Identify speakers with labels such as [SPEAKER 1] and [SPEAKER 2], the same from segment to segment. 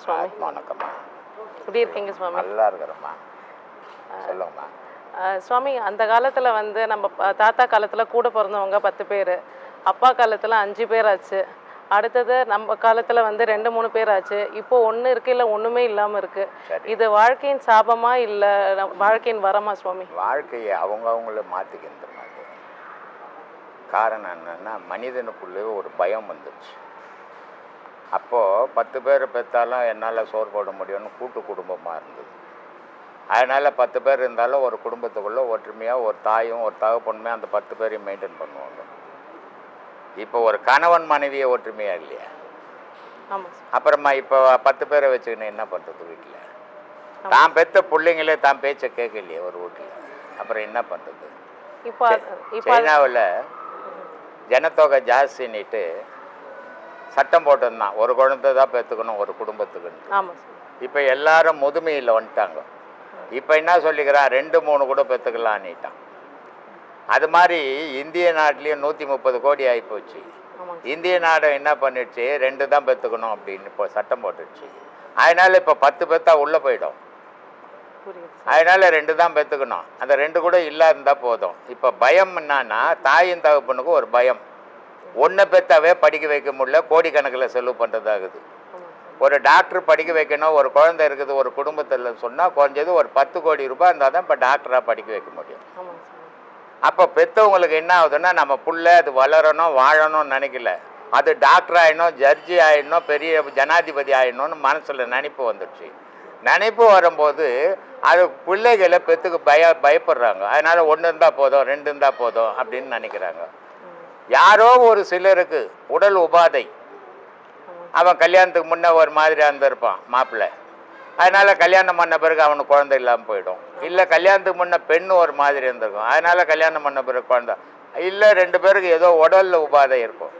[SPEAKER 1] சுவாமி.
[SPEAKER 2] வணக்கம்மா.
[SPEAKER 1] எப்படி இருக்கீங்க சுவாமி?
[SPEAKER 2] நல்லா இருக்கிறம்மா. சொல்லுங்கம்மா.
[SPEAKER 1] சுவாமி அந்த காலத்தில் வந்து நம்ம தாத்தா காலத்தில் கூட பிறந்தவங்க பத்து பேர். அப்பா காலத்தில் அஞ்சு பேர் ஆச்சு. அடுத்தது நம்ம காலத்தில் வந்து ரெண்டு மூணு பேர் ஆச்சு. இப்போ ஒன்று இருக்கு இல்லை ஒன்றுமே இல்லாமல் இருக்கு. இது வாழ்க்கையின் சாபமா இல்லை வாழ்க்கையின் வரமா சுவாமி?
[SPEAKER 2] வாழ்க்கையை அவங்கவுங்கள மாற்றிக்கின்ற மாதிரி. காரணம் என்னன்னா மனிதனுக்குள்ளே ஒரு பயம் வந்துடுச்சு அப்போது பத்து பேர் பெற்றாலும் என்னால் சோறு போட முடியும்னு கூட்டு குடும்பமாக இருந்தது. அதனால் பத்து பேர் இருந்தாலும் ஒரு குடும்பத்துக்குள்ளே ஒற்றுமையாக ஒரு தாயும் ஒரு தகப்பனுமே அந்த பத்து பேரையும் மெயின்டைன் பண்ணுவாங்க. இப்போ ஒரு கணவன் மனைவியை ஒற்றுமையாக இல்லையா? அப்புறமா இப்போ பத்து பேரை வச்சுக்கின்னு என்ன பண்ணுறது வீட்டில் தான் பெத்த பிள்ளைங்களே தான் பேச்சை கேட்கலையே ஒரு வீட்டில் அப்புறம் என்ன பண்ணுறது
[SPEAKER 1] இப்போ இப்போ
[SPEAKER 2] சைனாவில் ஜனத்தொகை ஜாஸ்தின்னுட்டு சட்டம் போட்டிருந்தான் ஒரு குழந்தை தான் பெற்றுக்கணும் ஒரு குடும்பத்துக்குன்னு. இப்போ எல்லாரும் முதுமையில் வந்துட்டாங்க. இப்போ என்ன சொல்லிக்கிறான் ரெண்டு மூணு கூட பெற்றுக்கலான்னுட்டான் அது மாதிரி இந்திய நாட்டிலையும் நூற்றி முப்பது கோடி ஆகிப்போச்சு இந்திய நாடு என்ன பண்ணிடுச்சு? ரெண்டு தான் பெற்றுக்கணும் அப்படின்னு இப்போ சட்டம் போட்டுடுச்சு. அதனால் இப்போ பத்து பெத்தா உள்ளே போயிடும். அதனால ரெண்டு தான் பெற்றுக்கணும். அந்த ரெண்டு கூட இல்லாத போதும். இப்போ பயம் என்னன்னா தாயின் தகப்பனுக்கு ஒரு பயம். ஒன்றை பெத்தாவே படிக்க வைக்க முடியல கோடிக்கணக்கில் செலவு பண்ணுறதாகுது ஒரு டாக்டர் படிக்க வைக்கணும் ஒரு குழந்தை இருக்குது ஒரு குடும்பத்தில் சொன்னால் குறைஞ்சது ஒரு பத்து கோடி ரூபாய் இருந்தால் தான் இப்போ டாக்டராக படிக்க வைக்க முடியும். அப்போ பெற்றவங்களுக்கு என்ன ஆகுதுன்னா நம்ம புள்ள அது வளரணும் வாழணும்னு நினைக்கல. அது டாக்டர் ஆயிடணும் ஜட்ஜி ஆயிடணும் பெரிய ஜனாதிபதி ஆயிடணும்னு மனசில் நினைப்பு வந்துடுச்சு. நினைப்பு வரும்போது அது பிள்ளைகளை பெற்றுக்கு பய பயப்படுறாங்க. அதனால் ஒன்று இருந்தால் போதும் ரெண்டு இருந்தால் போதும் அப்படின்னு நினைக்கிறாங்க. யாரோ ஒரு சிலருக்கு உடல் உபாதை. அவன் கல்யாணத்துக்கு முன்னே ஒரு மாதிரியாக இருந்திருப்பான் மாப்பிள்ளை. அதனால் கல்யாணம் பண்ண பிறகு அவனுக்கு குழந்தை இல்லாமல் போயிடும். இல்லை கல்யாணத்துக்கு முன்ன பெண்ணு ஒரு மாதிரி இருந்திருக்கும். அதனால் கல்யாணம் பண்ண பிறகு குழந்தை. இல்லை ரெண்டு பேருக்கு ஏதோ உடலில் உபாதை இருக்கும்.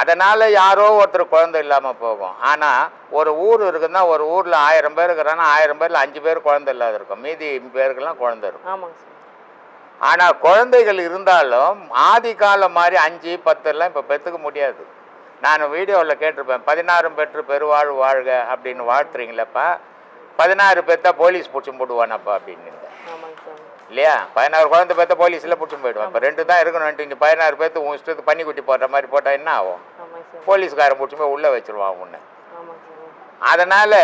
[SPEAKER 2] அதனால் யாரோ ஒருத்தர் குழந்தை இல்லாமல் போகும். ஆனால் ஒரு ஊர் இருக்குன்னா ஒரு ஊரில் ஆயிரம் பேர் இருக்கிறான்னா ஆயிரம் பேரில் அஞ்சு பேர் குழந்தை இல்லாத இருக்கும். மீதி பேருக்கெல்லாம் குழந்தை இருக்கும். ஆனால் குழந்தைகள் இருந்தாலும் ஆதி காலம் மாதிரி அஞ்சு பத்தெல்லாம் இப்போ பெற்றுக்க முடியாது. நான் வீடியோவில் கேட்டிருப்பேன் பதினாறும் பெற்று பெருவாழ் வாழ்க அப்படின்னு வாழ்த்துறீங்களப்பா. பதினாறு பெற்றா போலீஸ் பிடிச்சி போடுவானப்பா அப்படின்னு. இல்லையா? பதினாறு குழந்தை பெற்ற போலீஸில் பிடிச்சி போயிடுவான். இப்போ ரெண்டு தான் இருக்கணும். நீ பதினாறு பேர்த்து உன் இஷ்டத்துக்கு பண்ணி குட்டி போடுற மாதிரி போட்டால் என்ன ஆகும்? போலீஸ்காரன் பிடிச்சி போய் உள்ளே வச்சிருவான் உன்னை. அதனால்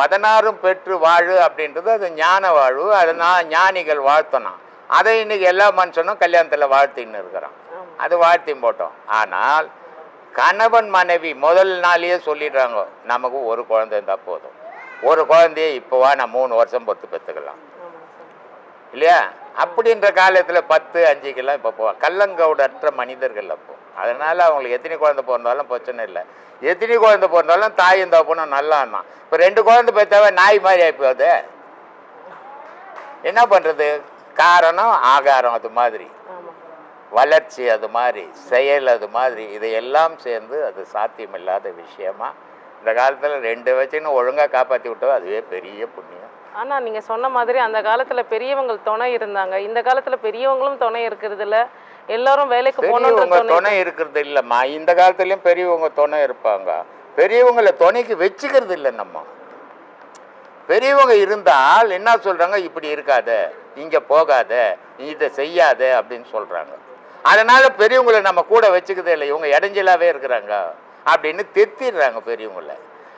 [SPEAKER 2] பதினாறும் பெற்று வாழு அப்படின்றது அது ஞான வாழ்வு. அதனால் ஞானிகள் வாழ்த்தணும். அதை இன்னைக்கு எல்லா மனுஷனும் கல்யாணத்தில் வாழ்த்தின்னு இருக்கிறான். அது வாழ்த்தி போட்டோம். ஆனால் கணவன் மனைவி முதல் நாளையே சொல்லிடுறாங்க நமக்கு ஒரு குழந்தை இருந்தால் போதும். ஒரு குழந்தைய இப்போ வா நான் மூணு வருஷம் பொறுத்து பெற்றுக்கலாம். இல்லையா? அப்படின்ற காலத்தில் பத்து அஞ்சுக்கெல்லாம் இப்போ போவான் கள்ளங்கவுடற்ற மனிதர்கள் அப்போ. அதனால் அவங்களுக்கு எத்தனை குழந்தை பிறந்தாலும் பிரச்சனை இல்லை. எத்தனை குழந்தை பிறந்தாலும் தாயும் தகப்பனும் நல்லா இருந்தான் இப்போ ரெண்டு குழந்தை பெற்றாவே நாய் மாதிரி ஆகிப்போகுது என்ன பண்ணுறது காரணம் ஆகாரம் அது மாதிரி. வளர்ச்சி அது மாதிரி செயல் அது மாதிரி இதையெல்லாம் சேர்ந்து அது சாத்தியமில்லாத விஷயமா. இந்த காலத்தில் ரெண்டு வச்சுன்னு ஒழுங்காக காப்பாற்றி விட்டோம் அதுவே பெரிய புண்ணியம்.
[SPEAKER 1] ஆனால் நீங்கள் சொன்ன மாதிரி அந்த காலத்தில் பெரியவங்க துணை இருந்தாங்க. இந்த காலத்தில் பெரியவங்களும் துணை இருக்கிறது இல்ல. எல்லாரும் வேலைக்கு
[SPEAKER 2] பெரியவங்க
[SPEAKER 1] துணை
[SPEAKER 2] துணை இருக்கிறது இல்லைம்மா. இந்த காலத்துலேயும் பெரியவங்க துணை இருப்பாங்க. பெரியவங்களை துணைக்கு வச்சுக்கிறது இல்லை நம்ம. பெரியவங்க இருந்தால் என்ன சொல்கிறாங்க இப்படி இருக்காத. இங்கே போகாத இதை செய்யாத அப்படின்னு சொல்கிறாங்க அதனால் பெரியவங்களை நம்ம கூட வச்சுக்கிறதே இல்லை இவங்க இடைஞ்சலாகவே இருக்கிறாங்க அப்படின்னு திருத்திடுறாங்க பெரியவங்கள.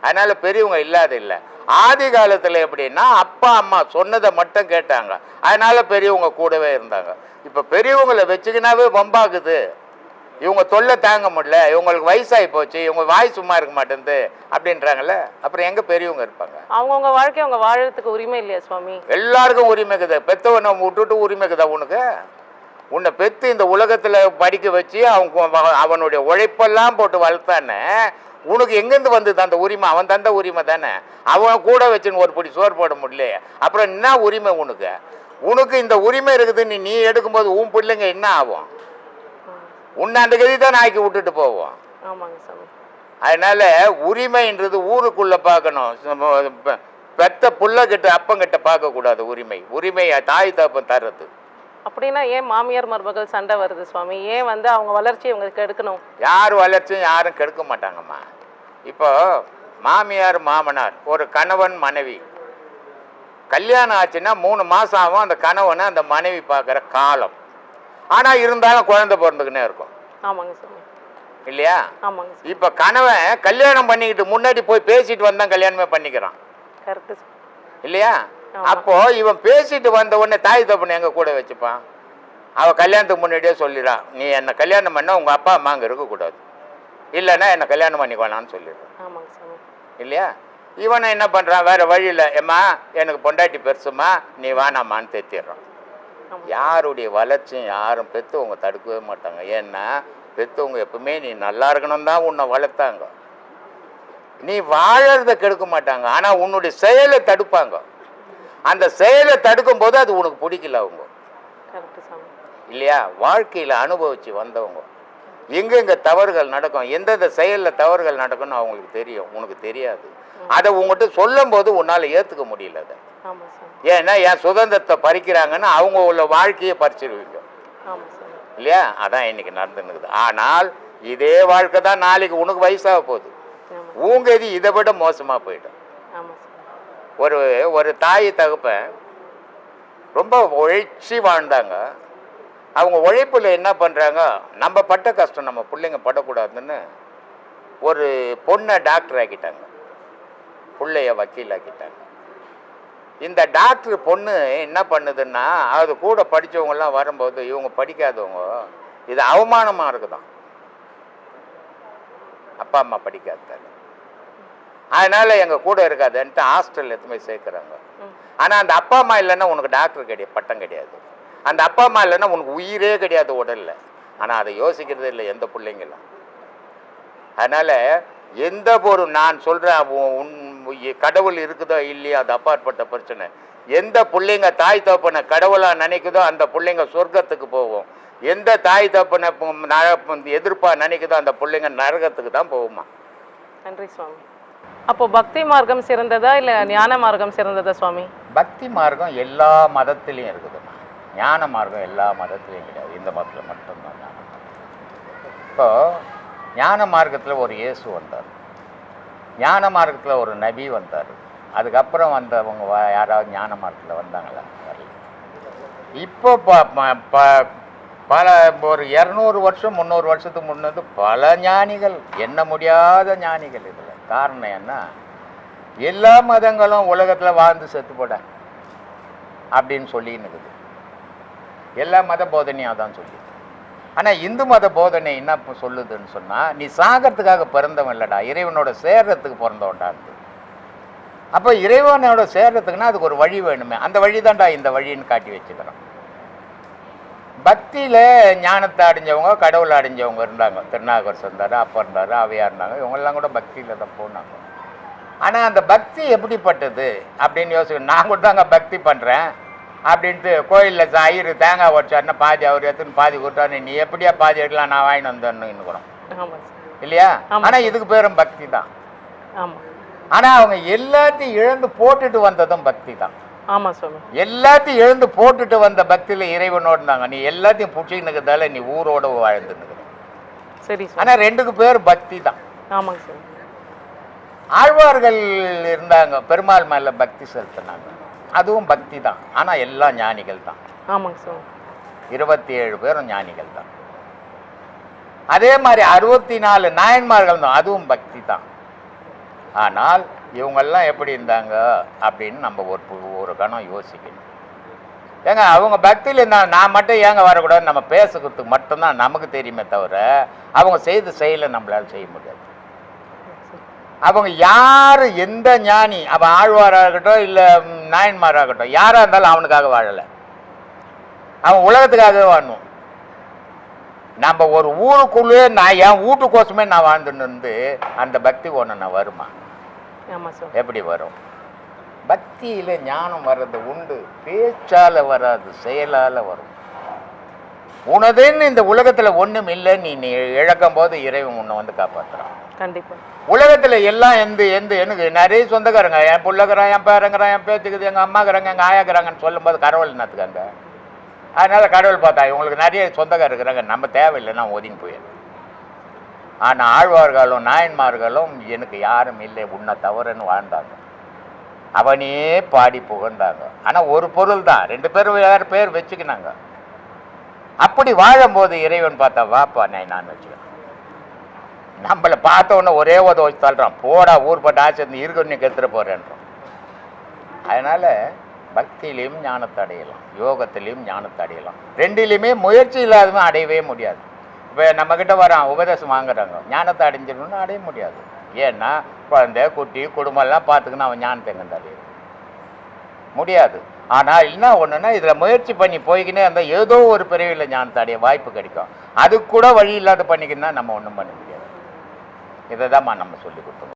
[SPEAKER 2] அதனால் பெரியவங்க இல்லாத இல்லை. ஆதி காலத்தில் எப்படின்னா அப்பா அம்மா சொன்னதை மட்டும் கேட்டாங்க. அதனால் பெரியவங்க கூடவே இருந்தாங்க. இப்போ பெரியவங்களை வச்சுக்கினாவே வம்பாகுது. இவங்க தொல்லை தாங்க முடியல இவங்களுக்கு வயசாகி போச்சு இவங்க வாய் சும்மா இருக்க மாட்டேங்குது அப்படின்றாங்கல்ல அப்புறம் எங்கே பெரியவங்க இருப்பாங்க?
[SPEAKER 1] அவங்கவுங்க வாழ்க்கை அவங்க வாழறதுக்கு உரிமை இல்லையா சுவாமி?
[SPEAKER 2] எல்லாருக்கும் உரிமை இருக்குது. பெத்தவனை விட்டுட்டு உரிமை இருக்குதா உனக்கு? உன்னை பெத்து இந்த உலகத்தில் படிக்க வச்சு அவங்க அவனுடைய உழைப்பெல்லாம் போட்டு வளர்த்தானே உனக்கு எங்கேருந்து வந்தது அந்த உரிமை? அவன் தந்த உரிமை தானே. அவன் கூட வச்சுன்னு ஒரு பிடி சோறு போட முடியல அப்புறம் என்ன உரிமை உனக்கு? உனக்கு இந்த உரிமை இருக்குதுன்னு நீ எடுக்கும்போது உன் பிள்ளைங்க என்ன ஆகும்? உன்னை அந்த கதி தான் ஆக்கி விட்டுட்டு போவோம்.
[SPEAKER 1] ஆமாங்க சாமி.
[SPEAKER 2] அதனால உரிமைன்றது ஊருக்குள்ள பார்க்கணும். பெத்த புள்ளகிட்ட அப்பங்கிட்ட பார்க்கக்கூடாது உரிமை. உரிமை தாய் தகப்பன் தர்றது.
[SPEAKER 1] அப்படின்னா ஏன் மாமியார் மருமகள் சண்டை வருது சுவாமி? ஏன் வந்து அவங்க வளர்ச்சியை இவங்க கெடுக்கணும்?
[SPEAKER 2] யார் வளர்ச்சியும் யாரும் கெடுக்க மாட்டாங்கம்மா. இப்போ மாமியார் மாமனார் ஒரு கணவன் மனைவி. கல்யாணம் ஆச்சுன்னா மூணு மாதம் ஆகும். அந்த கணவனை அந்த மனைவி பார்க்குற காலம். ஆனால் இருந்தாலும் குழந்தை பிறந்துக்கினே இருக்கும்.
[SPEAKER 1] ஆமாங்க சாமி
[SPEAKER 2] இல்லையா?
[SPEAKER 1] ஆமாங்க
[SPEAKER 2] இப்போ கணவன் கல்யாணம் பண்ணிக்கிட்டு முன்னாடி போய் பேசிட்டு வந்தான் கல்யாணமே பண்ணிக்கிறான்.
[SPEAKER 1] கரெக்டு
[SPEAKER 2] இல்லையா. அப்போ இவன் பேசிட்டு வந்த உடனே தாய் தப்புன்னு எங்க கூட வச்சுப்பான்? அவ கல்யாணத்துக்கு முன்னாடியே சொல்லிடுறான் நீ என்னை கல்யாணம் பண்ண உங்க அப்பா அம்மா அங்கே இருக்கக்கூடாது இல்லைன்னா என்னை கல்யாணம் பண்ணிக்கோனான்னு சொல்லிடுறான் இல்லையா? இவனை என்ன பண்ணுறான் வேற வழியில் ஏம்மா எனக்கு பொண்டாட்டி பெருசுமா நீ வேணாமான்னு தெத்திடுறான். யாருடைய வளர்ச்சியும் யாரும் பெற்றவங்க தடுக்கவே மாட்டாங்க. ஏன்னா பெற்றவங்க எப்பவுமே நீ நல்லா இருக்கணும் தான் உன்னை வளர்த்தாங்க. நீ வாழறத கெடுக்க மாட்டாங்க. ஆனால் உன்னுடைய செயலை தடுப்பாங்க. அந்த செயலை தடுக்கும் போது அது உனக்கு பிடிக்கல அவங்க. இல்லையா? வாழ்க்கையில் அனுபவிச்சு வந்தவங்க. எங்கெங்க தவறுகள் நடக்கும் எந்தெந்த செயலில் தவறுகள் நடக்கும்னு அவங்களுக்கு தெரியும். உனக்கு தெரியாது. அதை உங்ககிட்ட சொல்லும் போது உன்னால் ஏற்றுக்க முடியல அதை. ஏன்னா என் சுதந்திரத்தை பறிக்கிறாங்கன்னு அவங்க உள்ள வாழ்க்கையை
[SPEAKER 1] சாமி
[SPEAKER 2] இல்லையா? அதான் இன்னைக்கு நடந்துனுக்குது ஆனால் இதே வாழ்க்கை தான் நாளைக்கு உனக்கு வயசாக போகுது. உங்க இது இதை விட மோசமாக போயிடும். ஒரு ஒரு தாய் தகப்பன் ரொம்ப உழைச்சி வாழ்ந்தாங்க. அவங்க உழைப்பில் என்ன பண்ணுறாங்க நம்ம பட்ட கஷ்டம் நம்ம பிள்ளைங்க படக்கூடாதுன்னு ஒரு பொண்ணை டாக்டர் ஆக்கிட்டாங்க. பிள்ளைய வக்கீல் ஆக்கிட்டாங்க இந்த டாக்டர் பொண்ணு என்ன பண்ணுதுன்னா அது கூட படிச்சவங்கெல்லாம் வரும்போது இவங்க படிக்காதவங்க இது அவமானமாக இருக்குதாம் அப்பா அம்மா படிக்காததால அதனால எங்கள் கூட இருக்காதுன்ட்டு ஹாஸ்டல் எடுத்து போய் சேர்க்குறாங்க. ஆனால் அந்த அப்பா அம்மா இல்லைன்னா உனக்கு டாக்டர் கிடையாது பட்டம் கிடையாது. அந்த அப்பா அம்மா இல்லைன்னா உனக்கு உயிரே கிடையாது உடல்ல. ஆனால் அதை யோசிக்கிறதே இல்லை எந்த பிள்ளைங்களும். அதனால் எந்த ஒரு நான் சொல்கிறேன் உன் கடவுள் இருக்குதோ இல்லையோ அது அப்பாற்பட்ட பிரச்சனை. எந்த பிள்ளைங்க தாய் தகப்பனை கடவுளாக நினைக்குதோ அந்த பிள்ளைங்க சொர்க்கத்துக்கு போகும் எந்த தாய் தகப்பனை பு- நர- எதிர்ப்பா நினைக்குதோ அந்த பிள்ளைங்க நரகத்துக்கு தான் போகுமா?
[SPEAKER 1] நன்றி சுவாமி. அப்போ பக்தி மார்க்கம் சிறந்ததா இல்லை ஞான மார்க்கம் சிறந்ததா சுவாமி?
[SPEAKER 2] பக்தி மார்க்கம் எல்லா மதத்திலையும் இருக்குதுமா ஞான மார்க்கம் எல்லா மதத்திலையும் கிடையாது. இந்த மதத்தில் மட்டும்தான். இப்போ ஞான மார்க்கத்தில் ஒரு இயேசு வந்தார். ஞான மார்க்கத்தில் ஒரு நபி வந்தார். அதுக்கப்புறம் வந்தவங்க யாராவது ஞான மார்க்கத்தில் வந்தாங்களா? வரல. இப்போ ப ப- ப- பல ஒரு இரநூறு வருஷம் முந்நூறு வருஷத்துக்கு முன்னது பல ஞானிகள் எண்ண முடியாத ஞானிகள் இதில். காரணம் என்ன? எல்லா மதங்களும் உலகத்தில் வாழ்ந்து செத்து போட அப்படின்னு சொல்லின்னு இருக்குது. எல்லா மத போதனையும் அதான் சொல்லி ஆனால் இந்து மத போதனை என்ன சொல்லுதுன்னு சொன்னால் நீ சாகிறதுக்காக பிறந்தவன் இல்லைடா. இறைவனோட சேர்றதுக்கு பிறந்தவன்டான்னு அப்போ இறைவனோட சேர்றதுக்குன்னா அதுக்கு ஒரு வழி வேணுமே. அந்த வழி தான்டா இந்த வழின்னு காட்டி வச்சுக்கிறோம். பக்தியில் ஞானத்தை அடைஞ்சவங்க கடவுளை அடைஞ்சவங்க இருந்தாங்க. திருநாகர் இருந்தார் அப்பா இருந்தார் அவையாக இருந்தாங்க. இவங்கெல்லாம் கூட பக்தியில் தான் போனாங்க. ஆனால் அந்த பக்தி எப்படிப்பட்டது அப்படின்னு யோசிக்கணும். நான் கூட தாங்க பக்தி பண்ணுறேன் அப்படின்ட்டு கோயிலில் ஐயரு தேங்காய் உடச்சாருன்னா பாதி அவர் எடுத்துன்னு பாதி கொடுத்தாரு நீ எப்படியா பாதி எடுக்கலாம் நான் வாங்கிட்டு வந்தேன்னு கூட இல்லையா. ஆனால் இதுக்கு பேரும் பக்தி தான். ஆனால் அவங்க எல்லாத்தையும் இழந்து போட்டுட்டு வந்ததும் பக்தி தான். எல்லாத்தையும் இழந்து போட்டுட்டு வந்த பக்தியில் இறைவனோடு இருந்தாங்க. நீ எல்லாத்தையும் பிடிச்சிக்கினுக்கிறதால நீ ஊரோட வாழ்ந்துன்னு
[SPEAKER 1] சரி
[SPEAKER 2] ஆனால் ரெண்டுக்கு பேர் பக்தி தான்.
[SPEAKER 1] ஆமாங்க சாமி
[SPEAKER 2] ஆழ்வார்கள் இருந்தாங்க. பெருமாள் மேலே பக்தி செலுத்தினாங்க. அதுவும் பக்தி தான். ஆனால் எல்லாம் ஞானிகள் தான்.
[SPEAKER 1] ஆமாங்க சுவாமி
[SPEAKER 2] இருபத்தி ஏழு பேரும் ஞானிகள் தான். அதே மாதிரி அறுபத்தி நாலு நாயன்மார்கள் தான். அதுவும் பக்தி தான். ஆனால் இவங்கெல்லாம் எப்படி இருந்தாங்க அப்படின்னு நம்ம ஒரு ஒரு கணம் யோசிக்கணும். ஏங்க அவங்க பக்தியில் இருந்தாங்க நான் மட்டும் ஏங்க வரக்கூடாது? நம்ம பேசுறதுக்கு மட்டும்தான் நமக்கு தெரியுமே தவிர அவங்க செய்த செயலை நம்மளால செய்ய முடியாது. அவங்க யார் எந்த ஞானி? அவன் ஆழ்வாராகட்டும் இல்லை நாயன்மாராகட்டும் யாராக இருந்தாலும் அவனுக்காக வாழலை. அவன் உலகத்துக்காகவே வாழணும். நம்ம ஒரு ஊருக்குள்ளே நான் என் வீட்டுக்கோசமே நான் வாழ்ந்துன்னு இருந்து அந்த பக்தி ஒன்று நான் வருமா? எப்படி வரும்? பக்தியில் ஞானம் வர்றது உண்டு பேச்சால வராது செயலால வரும். உனதுன்னு இந்த உலகத்துல ஒண்ணும் இல்லை நீ நீ இழக்கும் போது இறைவன் உன்னை வந்து காப்பாத்துறான்.
[SPEAKER 1] கண்டிப்பாக
[SPEAKER 2] உலகத்துல எல்லாம் எந்த எந்த எனக்கு நிறைய சொந்தக்காரங்க என் புள்ளக்கிறான் என் பேரங்கிறான் என் பேத்துக்குது எங்க அம்மாக்குறாங்க எங்க ஆயாக்குறாங்கன்னு சொல்லும்போது கடவுள் என்னத்துக்காங்க அதனால கடவுள் பார்த்தா இவங்களுக்கு நிறைய சொந்தக்காரர் இருக்கிறாங்க நம்ம தேவையில்லை நான் ஒதுங்கி போயிடுறேன். ஆனால் ஆழ்வார்களும் நாயன்மார்களும் எனக்கு யாரும் இல்லை உன்னை தவறுன்னு வாழ்ந்தாங்க. அவனே பாடி புகழ்ந்தாங்க. ஆனால் ஒரு பொருள் தான் ரெண்டு பேரும் வேறு பேர் வச்சுக்கினாங்க. அப்படி வாழும்போது இறைவன் பார்த்தா வாப்பா நான் நான் வச்சுக்கிறேன். நம்மளை பார்த்தோன்னே ஒரே உதவி வச்சு தள்ளுறான் போடா ஊர்பட்ட ஆசை இருந்து இருக்கணும் நீ கெத்துற போறேன்றோம் அதனால பக்தியிலையும் ஞானத்தை அடையலாம் யோகத்திலையும் ஞானத்தை அடையலாம். ரெண்டிலையுமே முயற்சி இல்லாதவன் அடையவே முடியாது. இப்போ நம்மக்கிட்ட வரான் உபதேசம் வாங்குறாங்க ஞானத்தை அடைஞ்சிடணும்னு அடைய முடியாது. ஏன்னா குழந்தை குட்டி குடும்பம்லாம் பார்த்துக்கணும் அவன் ஞானத்தை எங்கே முடியாது. ஆனால் என்ன ஒன்றுன்னா இதில் முயற்சி பண்ணி போய்கினே இருந்தால் ஏதோ ஒரு பிரிவில் ஞானத்தை வாய்ப்பு கிடைக்கும். அது கூட வழி இல்லாத பண்ணிக்கின்னா நம்ம ஒன்றும் பண்ண முடியாது. இதை தான் நம்ம சொல்லி கொடுத்தோம்